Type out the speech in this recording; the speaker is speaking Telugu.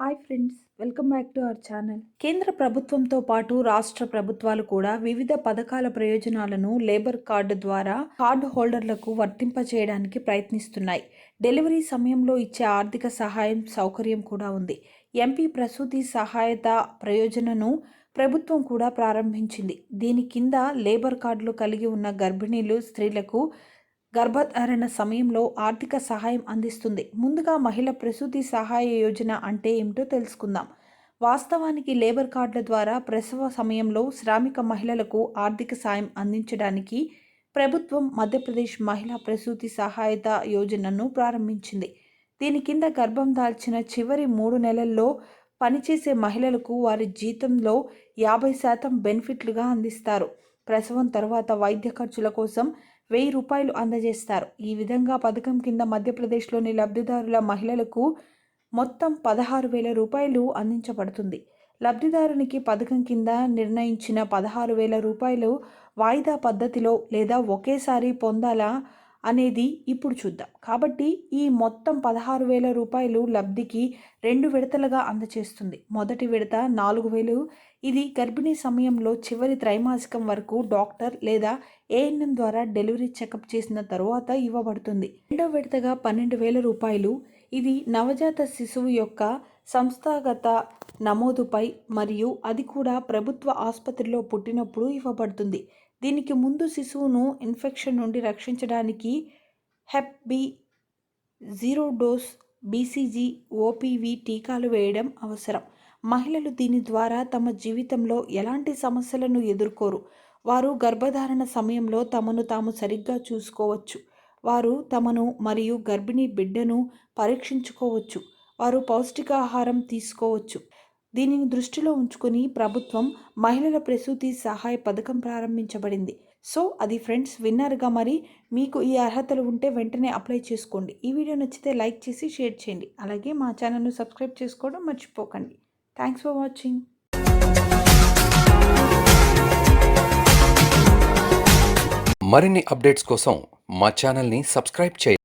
Hi friends welcome back to our channel. కేంద్ర ప్రభుత్వంతో పాటు రాష్ట్ర ప్రభుత్వాలు కూడా వివిధ పథకాల ప్రయోజనాలను లేబర్ కార్డు ద్వారా కార్డు హోల్డర్లకు వర్తింపచేయడానికి ప్రయత్నిస్తున్నాయి. డెలివరీ సమయంలో ఇచ్చే ఆర్థిక సహాయం సౌకర్యం కూడా ఉంది. ఎంపీ ప్రసూతి సహాయత ప్రయోజనను ప్రభుత్వం కూడా ప్రారంభించింది. దీని కింద లేబర్ కార్డులు కలిగి ఉన్న గర్భిణీలు స్త్రీలకు గర్భధారణ సమయంలో ఆర్థిక సహాయం అందిస్తుంది. ముందుగా మహిళ ప్రసూతి సహాయ యోజన అంటే ఏమిటో తెలుసుకుందాం. వాస్తవానికి లేబర్ కార్డుల ద్వారా ప్రసవ సమయంలో శ్రామిక మహిళలకు ఆర్థిక సాయం అందించడానికి ప్రభుత్వం మధ్యప్రదేశ్ మహిళా ప్రసూతి సహాయత యోజనను ప్రారంభించింది. దీని కింద గర్భం దాల్చిన చివరి మూడు నెలల్లో పనిచేసే మహిళలకు వారి జీతంలో యాభై శాతం బెనిఫిట్లుగా అందిస్తారు. ప్రసవం తర్వాత వైద్య ఖర్చుల కోసం వెయ్యి రూపాయలు అందజేస్తారు. ఈ విధంగా పథకం కింద మధ్యప్రదేశ్లోని లబ్ధిదారుల మహిళలకు మొత్తం పదహారు వేల రూపాయలు అందించబడుతుంది. లబ్ధిదారునికి పథకం కింద నిర్ణయించిన పదహారు వేల రూపాయలు వాయిదా పద్ధతిలో లేదా ఒకేసారి పొందాలా అనేది ఇప్పుడు చూద్దాం. కాబట్టి ఈ మొత్తం పదహారు వేల రూపాయలు లబ్ధికి రెండు విడతలుగా అందజేస్తుంది మొదటి విడత నాలుగు వేలు. ఇది గర్భిణీ సమయంలో చివరి త్రైమాసికం వరకు డాక్టర్ లేదా ఏఎన్ఎం ద్వారా డెలివరీ చెకప్ చేసిన తర్వాత ఇవ్వబడుతుంది. రెండో విడతగా పన్నెండు వేల రూపాయలు. ఇది నవజాత శిశువు యొక్క సంస్థాగత నమోదుపై మరియు అది కూడా ప్రభుత్వ ఆసుపత్రిలో పుట్టినప్పుడు ఇవ్వబడుతుంది. దీనికి ముందు శిశువును ఇన్ఫెక్షన్ నుండి రక్షించడానికి hep B zero dose BCG OPV టీకాలు వేయడం అవసరం. మహిళలు దీని ద్వారా తమ జీవితంలో ఎలాంటి సమస్యలను ఎదుర్కోరు. వారు గర్భధారణ సమయంలో తమను తాము సరిగ్గా చూసుకోవచ్చు. వారు తమను మరియు గర్భిణీ బిడ్డను పరీక్షించుకోవచ్చు. వారు పౌష్టికాహారం తీసుకోవచ్చు. దీనిని దృష్టిలో ఉంచుకొని ప్రభుత్వం మహిళల ప్రసూతి సహాయ పథకం ప్రారంభించబడింది. సో అది ఫ్రెండ్స్ విన్నర్గా మరి మీకు ఈ అర్హతలు ఉంటే వెంటనే అప్లై చేసుకోండి. ఈ వీడియో నచ్చితే లైక్ చేసి షేర్ చేయండి. అలాగే మా ఛానల్ను సబ్స్క్రైబ్ చేసుకోవడం మర్చిపోకండి. Thanks for watching. మరిన్ని అప్డేట్స్ కోసం మా ఛానల్ని సబ్స్క్రైబ్ చేయండి.